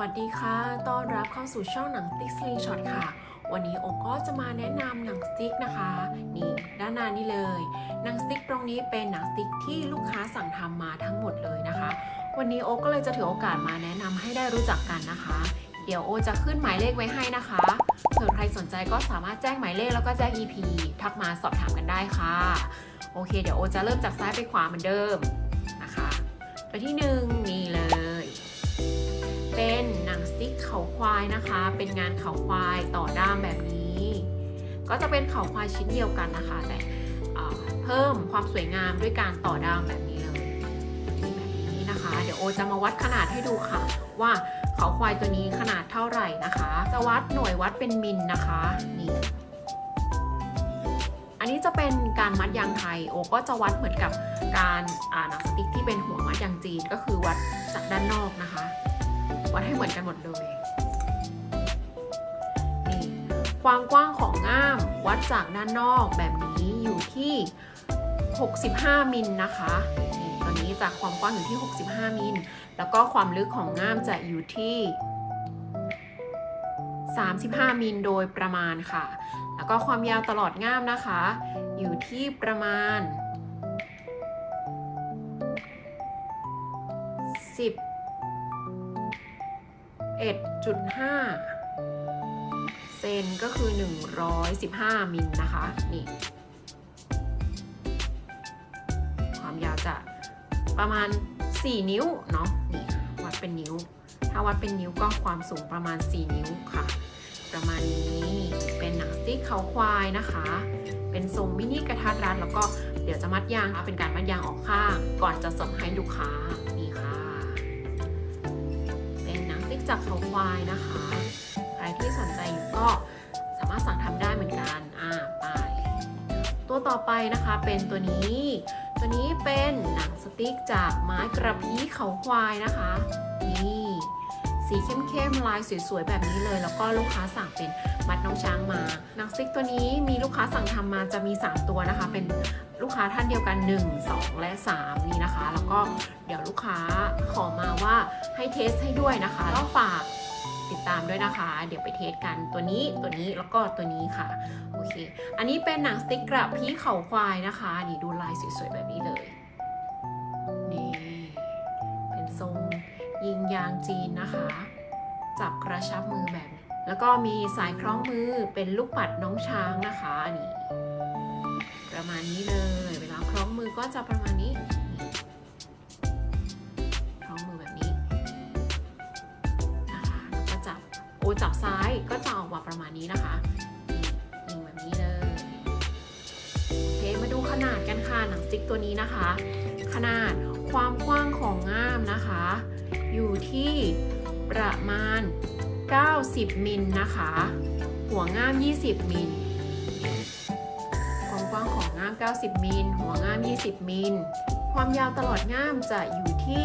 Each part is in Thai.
วัสดีค่ะ ต้อนรับเข้าสู่ช่องหนังติ๊กสลิงช็อตค่ะ วันนี้โอก็จะมาแนะนำหนังสติ๊กนะคะ นี่ด้านหน้านี่เลย หนังสติ๊กตรงนี้เป็นหนังสติ๊กที่ลูกค้าสั่งทำมาทั้งหมดเลยนะคะ วันนี้โอก็เลยจะถือโอกาสมาแนะนำให้ได้รู้จักกันนะคะ เดี๋ยวโอจะขึ้นหมายเลขไว้ให้นะคะเผื่อใครสนใจก็สามารถแจ้งหมายเลขแล้วก็แจ้ง EP ทักมาสอบถามกันได้ค่ะ โอเค เดี๋ยวโอจะเริ่มจากซ้ายไปขวาเหมือนเดิมนะคะตัวที่หนึ่งนี่เลย เขาควายนะคะ เป็นงานเขาควายต่อด้ามแบบนี้ ก็จะเป็นเขาควายชิ้นเดียวกันนะคะ แต่เพิ่มความสวยงามด้วยการต่อด้ามแบบนี้เลยแบบนี้นะคะ เดี๋ยวโอจะมาวัดขนาดให้ดูค่ะ ว่าเขาควายตัวนี้ขนาดเท่าไหร่นะคะจะวัดหน่วยวัดเป็นมิลนะคะนี่อันนี้จะเป็นการมัดยางไทย โอก็จะวัดเหมือนกับการอ่าหนังสติ๊กที่เป็นหัวมัดยางจีนก็คือวัดจากด้านนอกนะคะ วัดให้เหมือนกันหมดเลย ความกว้างของง่ามวัดจากด้านนอกแบบนี้อยู่ที่ 65 มิลนะคะนี่ตอนนี้จากความกว้างอยู่ที่ 65 มิล แล้วก็ความลึกของง่ามจะอยู่ที่ 35 มิลโดยประมาณค่ะ แล้วก็ความยาวตลอดง่ามนะคะ อยู่ที่ประมาณ 10 1.5 เซนก็คือ 115 มิลนะคะ นี่ ความยาวจะประมาณ 4 นิ้ว เนาะนี่วัดเป็นนิ้ว ถ้าวัดเป็นนิ้วก็ความสูงประมาณ 4 นิ้วค่ะ ประมาณนี้เป็นหนังสติ๊กเขาควายนะคะ เป็นทรงมินิกระทัดรัดแล้วก็เดี๋ยวจะมัดยางนะเป็นการมัดยางออกข้าง ก่อนจะส่งให้ลูกค้านี่ค่ะ เป็นหนังสติ๊กจากเขาควายนะคะ ใครที่สนใจอยู่ ก็สามารถสั่งทำได้เหมือนกันอ่าไป ตัวต่อไปนะคะเป็นตัวนี้ ตัวนี้เป็นหนังสติ๊กจากไม้กระพี้เขาควายนะคะนี่สีเข้มๆลายสวยๆแบบนี้เลย แล้วก็ลูกค้าสั่งเป็นมัดน้องช้างมาหนังสติ๊กตัวนี้มีลูกค้าสั่งทำมาจะมี 3 ตัวนะคะ เป็นลูกค้าท่านเดียวกัน 1 2 และ 3 นี่นะคะ แล้วก็เดี๋ยวลูกค้าขอมาว่าให้เทสให้ด้วยนะคะก็ฝาก ติดตามด้วยนะคะ เดี๋ยวไปเทสกันตัวนี้ตัวนี้แล้วก็ตัวนี้ค่ะโอเค อันนี้เป็นหนังสติ๊กกระพี้เขาควายนะคะนี่ดูลายสวยๆแบบนี้เลยนี่เป็นทรงยิงยางจีนนะคะ จับกระชับมือแบบนี้แล้วก็มีสายคล้องมือเป็นลูกปัดน้องช้างนะคะนี่ประมาณนี้เลย เวลาคล้องมือก็จะประมาณนี้ จับซ้ายก็จะออกมาประมาณนี้นะคะยิงแบบนี้เลยโอเคมาดูขนาดกันค่ะหนังสติ๊กตัวนี้นะคะ ขนาดความกว้างของง่ามนะคะ อยู่ที่ประมาณ 90 มิลนะคะ หัวง่าม 20 มิลความกว้างของง่าม 90 มิลหัวง่าม 20 มิลความยาวตลอดง่ามจะอยู่ที่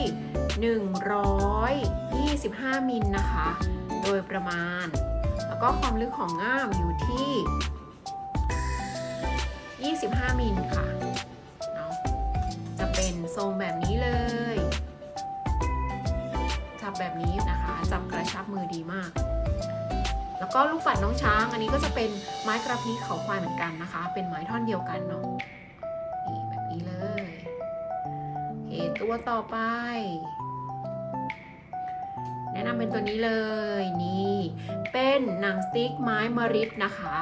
125 มิลนะคะ โดยประมาณ แล้วก็ความลึกของง่ามอยู่ที่ 25 มิลค่ะเนาะจะเป็นทรงแบบนี้เลย จับแบบนี้นะคะ จับกระชับมือดีมาก แล้วก็ลูกปัดน้องช้าง อันนี้ก็จะเป็นไม้กระพี้เขาควายเหมือนกันนะคะ เป็นไม้ท่อนเดียวกันเนาะนี่แบบนี้เลย โอเค ตัวต่อไป นะนำเป็นตัวนี้เลยนี่เป็นหนังสติ๊กไม้มะริดนะคะ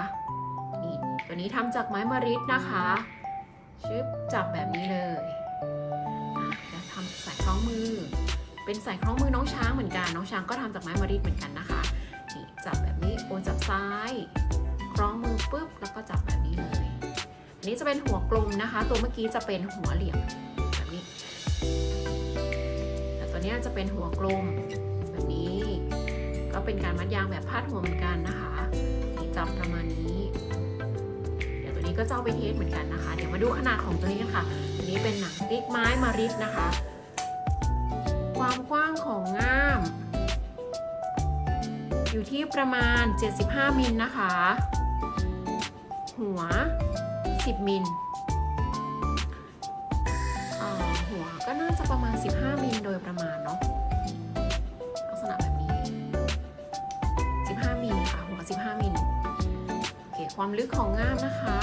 นี่ตัวนี้ทำจากไม้มะริดนะคะชึบจับแบบนี้เลยอะแล้วทำสายคล้องมือ เป็นสายคล้องมือน้องช้างเหมือนกันน้องช้างก็ทำจากไม้มะริดเหมือนกันนะคะนี่จับแบบนี้โอนจับซ้ายคล้องมือปุ๊บแล้วก็จับแบบนี้เลยอันนี้จะเป็นหัวกลมนะคะ ตัวเมื่อกี้จะเป็นหัวเหลี่ยมแบบนี้แต่ตัวนี้จะเป็นหัวกลม เป็นการมัดยางแบบพาดหัวเหมือนกันนะคะจับประมาณนี้ เดี๋ยวตัวนี้ก็จะเอาไปเทสเหมือนกันนะคะ เดี๋ยวมาดูขนาดของตัวนี้กันค่ะตัวนี้เป็นหนังติ๊กไม้มาริดนะคะ ความกว้างของง่าม อยู่ที่ประมาณ 75 มิลนะคะ หัว 10 มิลหัวก็น่าจะประมาณ 15 มิลโดยประมาณเนาะ ความลึกของง่ามนะคะ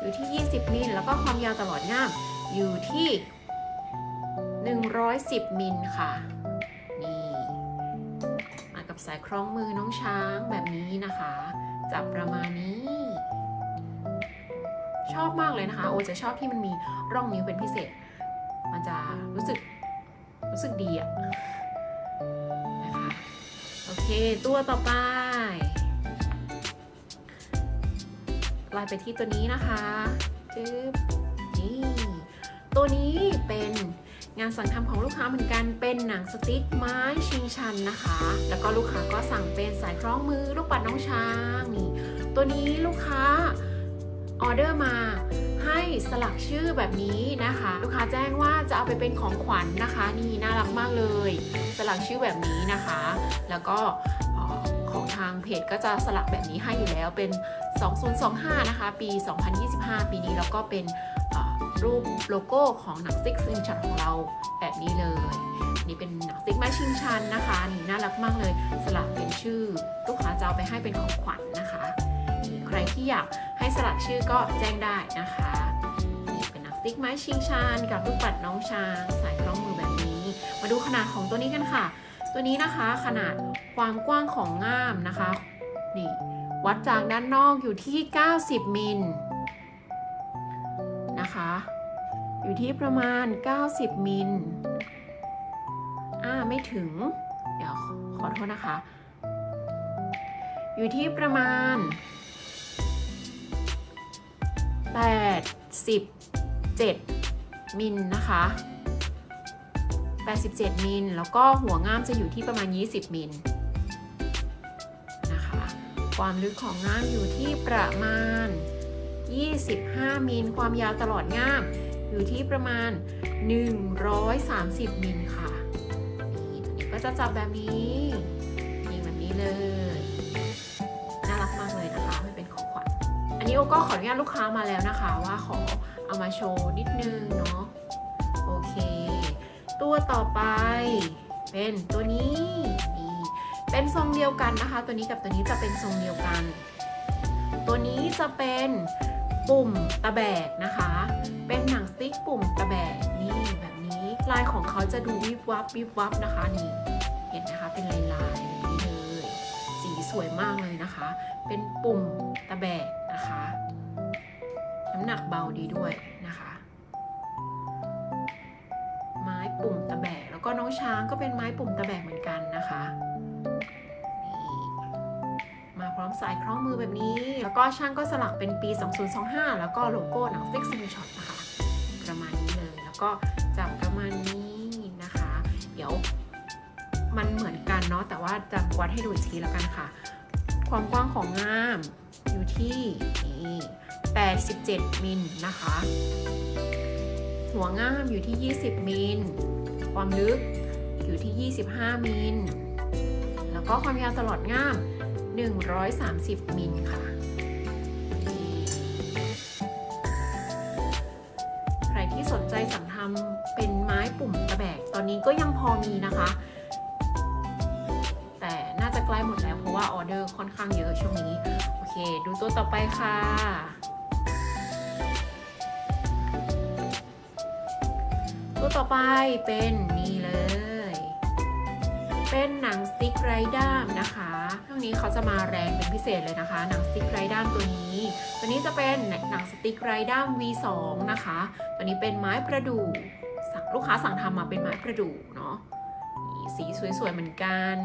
อยู่ที่ 20 มิล แล้วก็ความยาวตลอดง่ามอยู่ที่ 110 มิลค่ะ นี่ มากับสายคล้องมือน้องช้างแบบนี้นะคะ จับประมาณนี้ ชอบมากเลยนะคะ โอจะชอบที่มันมีร่องนิ้วเป็นพิเศษ มันจะรู้สึกรู้สึกดีอะนะคะ โอเค ตัวต่อไป ไล่ไปที่ตัวนี้นะคะจึ๊บนี่ตัวนี้เป็นงานสั่งทำของลูกค้าเหมือนกันเป็นหนังสติ๊กไม้ชิงชันนะคะ แล้วก็ลูกค้าก็สั่งเป็นสายคล้องมือลูกปัดน้องช้างนี่ตัวนี้ลูกค้าออเดอร์มาให้สลักชื่อแบบนี้นะคะ ลูกค้าแจ้งว่าจะเอาไปเป็นของขวัญนะคะ นี่น่ารักมากเลย สลักชื่อแบบนี้นะคะ แล้วก็ ของทางเพจก็จะสลักแบบนี้ให้อยู่แล้วเป็น 2025 นะคะ ปี 2025 ปีนี้แล้วก็เป็นรูปโลโก้ของหนังสติ๊กซิงชันของเราแบบนี้เลย นี่เป็นหนังสติ๊กไม้ชิงชันนะคะนี่น่ารักมากเลย สลักเป็นชื่อ ลูกค้าจะเอาไปให้เป็นของขวัญนะคะนี่ใครที่อยากให้สลักชื่อก็แจ้งได้นะคะนี่เป็นหนังสติ๊กไม้ชิงชันกับลูกปัดน้องช้าง สายคล้องมือแบบนี้ มาดูขนาดของตัวนี้กันค่ะ ตัวนี้นะคะขนาด ความกว้างของง่ามนะคะนี่วัดจากด้านนอกอยู่ที่ 90 มิลนะคะ อยู่ที่ประมาณ 90 มิลอ่าไม่ถึง เดี๋ยวขอโทษนะคะ อยู่ที่ประมาณ 87 มิลนะคะ 87 มิล แล้วก็หัวง่ามจะอยู่ที่ประมาณ 20 มิล ความลึกของง่ามอยู่ที่ประมาณ 25 มิล ความยาวตลอดง่ามอยู่ที่ประมาณ 130 มิลค่ะ นี่ตัวนี้ก็จะจับแบบนี้นี่แบบนี้เลย น่ารักมากเลยนะคะไม่เป็นของขวัญ อันนี้โอก็ขออนุญาตลูกค้ามาแล้วนะคะว่าขอเอามาโชว์นิดนึงเนาะ โอเค ตัวต่อไปเป็นตัวนี้ เป็นทรงเดียวกันนะคะ ตัวนี้กับตัวนี้จะเป็นทรงเดียวกัน ตัวนี้จะเป็นปุ่มตะแบกนะคะ เป็นหนังสติ๊กปุ่มตะแบกนี่แบบนี้ลายของเขาจะดูวิบวับวิบวับนะคะนี่เห็นนะคะเป็นลายลายแบบนี้เลยสีสวยมากเลยนะคะ เป็นปุ่มตะแบกนะคะ น้ำหนักเบาดีด้วยนะคะ ไม้ปุ่มตะแบกแล้วก็น้องช้างก็เป็นไม้ปุ่มตะแบกเหมือนกันนะคะ พร้อมสายคล้องมือแบบนี้ แล้วก็ช่างก็สลักเป็นปี 2025 แล้วก็โลโก้หนังสติ๊กซิงช็อตนะคะ ประมาณนี้เลย แล้วก็จับประมาณนี้นะคะ เดี๋ยวมันเหมือนกันเนาะ แต่ว่าจะวัดให้ดูอีกทีแล้วกันค่ะ ความกว้างของง่ามอยู่ที่นี่87 มิลนะคะ หัวง่ามอยู่ที่ 20 มิล ความลึกอยู่ที่ 25 มิล แล้วก็ความยาวตลอดง่าม 130 มิลค่ะ ใครที่สนใจสั่งทำเป็นไม้ปุ่มตะแบก ตอนนี้ก็ยังพอมีนะคะ แต่น่าจะใกล้หมดแล้วเพราะว่าออเดอร์ค่อนข้างเยอะช่วงนี้ โอเค ดูตัวต่อไปค่ะตัวต่อไปเป็นนี่เลย เป็นหนังสติ๊กไรด้ามนะคะช่วงนี้เขาจะมาแรงเป็นพิเศษเลยนะคะ หนังสติ๊กไรด้ามตัวนี้ ตัวนี้จะเป็นหนังสติ๊กไรด้าม V2 นะคะ ตัวนี้เป็นไม้ประดู่สั่งลูกค้าสั่งทำมาเป็นไม้ประดู่เนาะสีสวยๆเหมือนกัน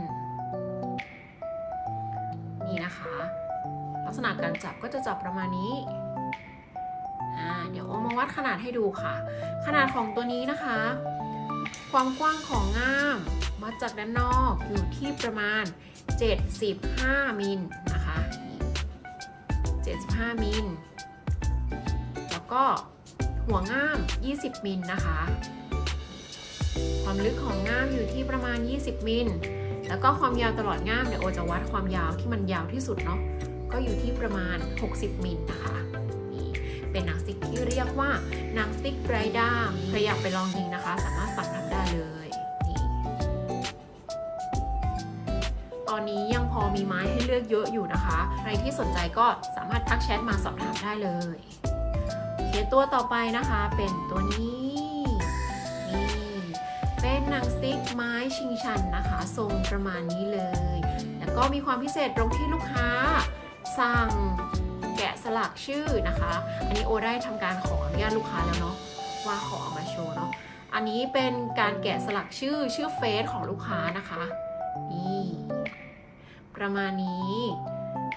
นี่นะคะ ลักษณะการจับก็จะจับประมาณนี้เดี๋ยวเอามาวัดขนาดให้ดูค่ะ ขนาดของตัวนี้นะคะ ความกว้างของง่าม วัดจากด้านนอกอยู่ที่ประมาณ 75 มิลนะคะ 75 มิล แล้วก็หัวง่าม 20 มิลนะคะ ความลึกของง่ามอยู่ที่ประมาณ 20 มิล แล้วก็ความยาวตลอดง่ามเดี๋ยโอจะวัดความยาวที่มันยาวที่สุดเนาะ ก็อยู่ที่ประมาณ 60 มิลนะคะนี่เป็นหนังสติ๊กที่เรียกว่าหนังสติ๊กไรด้ามใครอยากไปลองยิงนะคะ สามารถสั่ง อนนี้ยังพอมีไม้ให้เลือกเยอะอยู่นะคะ ใครที่สนใจก็สามารถทักแชทมาสอบถามได้เลยโอเคตัวต่อไปนะคะเป็นตัวนี้นี่เป็นหนังสติ๊กไม้ชิงชันนะคะทรงประมาณนี้เลย แล้วก็มีความพิเศษตรงที่ลูกค้า สั่งแกะสลักชื่อนะคะ อันนี้โอได้ทำการขออนุญาตลูกค้าแล้วเนาะว่าขอเอามาโชว์เนาะอันนี้เป็นการแกะสลักชื่อชื่อเฟซของลูกค้านะคะ ประมาณนี้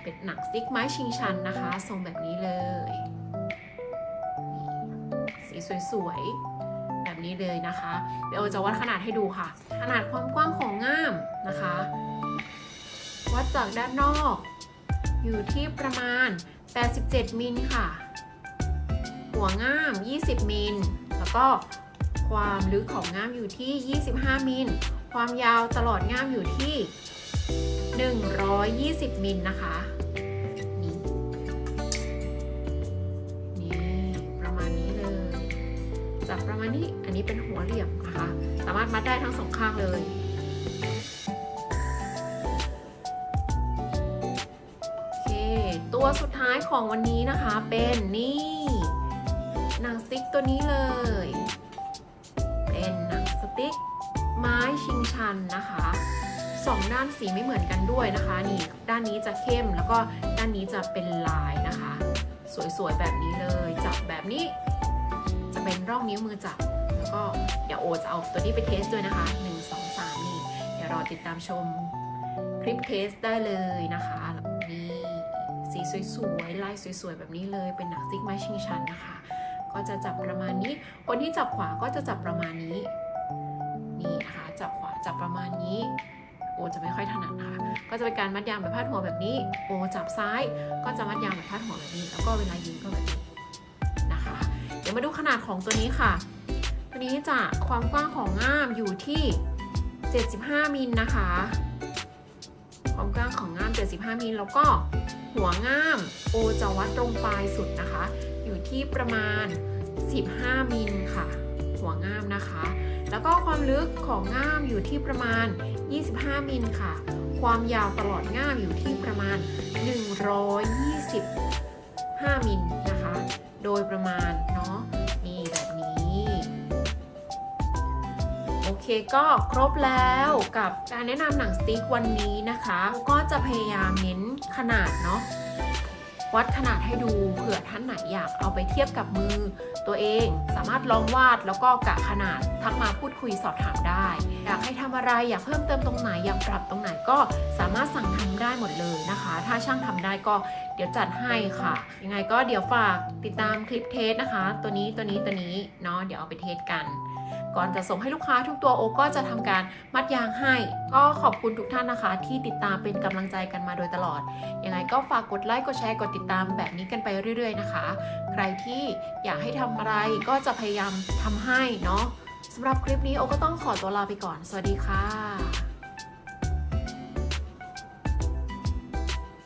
เป็นหนังสติ๊กไม้ชิงชันนะคะ ทรงแบบนี้เลย สีสวยๆ แบบนี้เลยนะคะ เดี๋ยวจะวัดขนาดให้ดูค่ะ ขนาดความกว้างของง่ามนะคะ วัดจากด้านนอก อยู่ที่ประมาณ 87 มิลค่ะ หัวง่าม 20 มิล แล้วก็ความลึกของง่ามอยู่ที่ 25 มิล ความยาวตลอดง่ามอยู่ที่ 120 มิลนะคะนี่นี่ประมาณนี้เลย จับประมาณนี้ อันนี้เป็นหัวเหลี่ยมนะคะ สามารถมัดได้ทั้งสองข้างเลยโอเคตัวสุดท้ายของวันนี้นะคะเป็นนี่หนังสติ๊กตัวนี้เลย เป็นหนังสติ๊กไม้ชิงชันนะคะ สองด้านสีไม่เหมือนกันด้วยนะคะนี่ด้านนี้จะเข้มแล้วก็ด้านนี้จะเป็นลายนะคะ สวยๆแบบนี้เลยจับแบบนี้ จะเป็นร่องนิ้วมือจับ แล้วก็เดี๋ยวโอจะเอาตัวนี้ไปเทสด้วยนะคะ 1 2 3 นี่ เดี๋ยวรอติดตามชมคลิปเทสได้เลยนะคะนี่สีสวยๆลายสวยๆแบบนี้เลยเป็นหนังสติ๊กไม้ชิงชันนะคะ ก็จะจับประมาณนี้ คนที่จับขวาก็จะจับประมาณนี้นี่นะคะจับขวาจับประมาณนี้ โอจะไม่ค่อยถนัดนะคะก็จะเป็นการมัดยางแบบพาดหัวแบบนี้ โอจับซ้าย ก็จะมัดยางแบบพาดหัวแบบนี้ แล้วก็เวลายิงก็แบบนี้นะคะ เดี๋ยวมาดูขนาดของตัวนี้ค่ะ ตัวนี้จะความกว้างของง่ามอยู่ที่ 75มิลนะคะ ความกว้างของง่าม 75มิลแล้วก็หัวง่ามโอจะวัดตรงปลายสุดนะคะ อยู่ที่ประมาณ 15มิลค่ะ หัวง่ามนะคะ แล้วก็ความลึกของง่ามอยู่ที่ประมาณ 25 มิลค่ะ ความยาวตลอดง่ามอยู่ที่ประมาณ 125 มิลนะคะ โดยประมาณเนาะนี่แบบนี้ โอเคก็ครบแล้วกับการแนะนำหนังสติ๊กวันนี้นะคะ ก็จะพยายามเน้นขนาดเนาะ วัดขนาดให้ดูเผื่อท่านไหนอยากเอาไปเทียบกับมือ ตัวเองสามารถลองวาดแล้วก็กะขนาดทักมาพูดคุยสอบถามได้ อยากให้ทำอะไรอยากเพิ่มเติมตรงไหนอยากปรับตรงไหนก็สามารถสั่งทำได้หมดเลยนะคะ ถ้าช่างทำได้ก็เดี๋ยวจัดให้ค่ะ ยังไงก็เดี๋ยวฝากติดตามคลิปเทสนะคะ ตัวนี้ตัวนี้ตัวนี้เนาะเดี๋ยวเอาไปเทสกัน ก่อนจะส่งให้ลูกค้าทุกตัวโอก็จะทำการมัดยางให้ ก็ขอบคุณทุกท่านนะคะ ที่ติดตามเป็นกำลังใจกันมาโดยตลอด ยังไงก็ฝากกดไลค์กดแชร์กดติดตามแบบนี้กันไปเรื่อย ๆ นะคะ ใครที่อยากให้ทำอะไรก็จะพยายามทำให้เนาะสำหรับคลิปนี้โอก็ต้องขอตัวลาไปก่อน สวัสดีค่ะ